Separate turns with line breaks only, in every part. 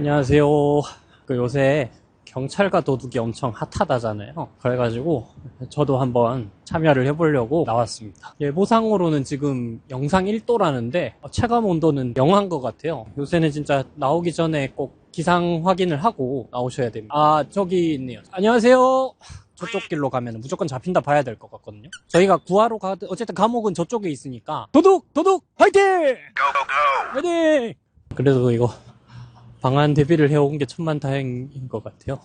안녕하세요. 그 요새 경찰과 도둑이 엄청 핫하다잖아요. 그래가지고 저도 한번 참여를 해보려고 나왔습니다. 예보상으로는 지금 영상 1도라는데 체감 온도는 영한 것 같아요. 요새는 진짜 나오기 전에 꼭 기상 확인을 하고 나오셔야 됩니다. 아 저기 있네요. 안녕하세요. 저쪽 길로 가면 무조건 잡힌다 봐야 될 것 같거든요. 저희가 구하러 가 어쨌든 감옥은 저쪽에 있으니까 도둑 도둑 화이팅! 화이팅! 그래도 이거 방안 대비를 해온 게 천만 다행인 것 같아요.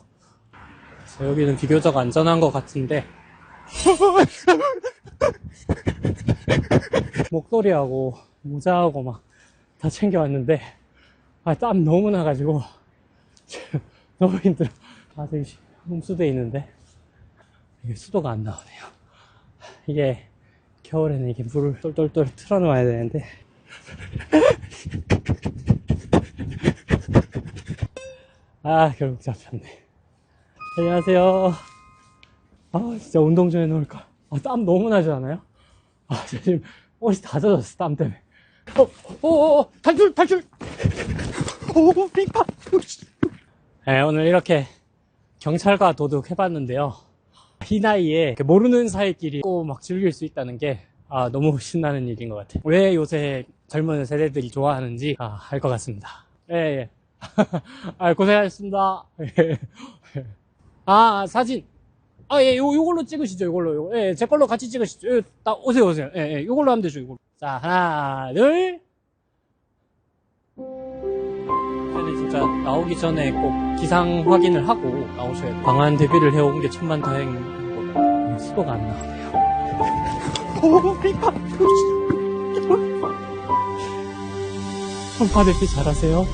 여기는 비교적 안전한 것 같은데 목도리하고 모자하고 막 다 챙겨왔는데 아, 땀 너무 나가지고 너무 힘들어. 아직 홈수돼 있는데 이게 수도가 안 나오네요. 이게 겨울에는 이게 물을 똘똘똘 틀어놓아야 되는데 아 결국 잡혔네. 안녕하세요. 아 진짜 운동 좀 해놓을까. 아, 땀 너무 나지 않아요? 아저 지금 옷이 다 젖었어 땀 때문에. 어, 어, 어, 어, 탈출, 탈출. 오, 빙파. 네, 오늘 이렇게 경찰과 도둑 해봤는데요. 이 나이에 모르는 사이끼리 꼭 막 즐길 수 있다는 게 아, 너무 신나는 일인 것 같아요. 왜 요새 젊은 세대들이 좋아하는지 아, 알 것 같습니다. 예, 예. 아, 고생하셨습니다. 예. 아, 사진. 아, 예, 요, 요걸로 찍으시죠, 요걸로. 요, 예, 제 걸로 같이 찍으시죠. 예, 나, 오세요, 오세요. 예, 예, 요걸로 하면 되죠, 요걸로. 자, 하나, 둘. 이제는 진짜 나오기 전에 꼭 기상 확인을 하고 나오셔야 돼요. 방안 대비를 해온 게 천만 다행인 거고. 수도가 안 나오네요. 오, 빙파! 방안 대비 잘하세요.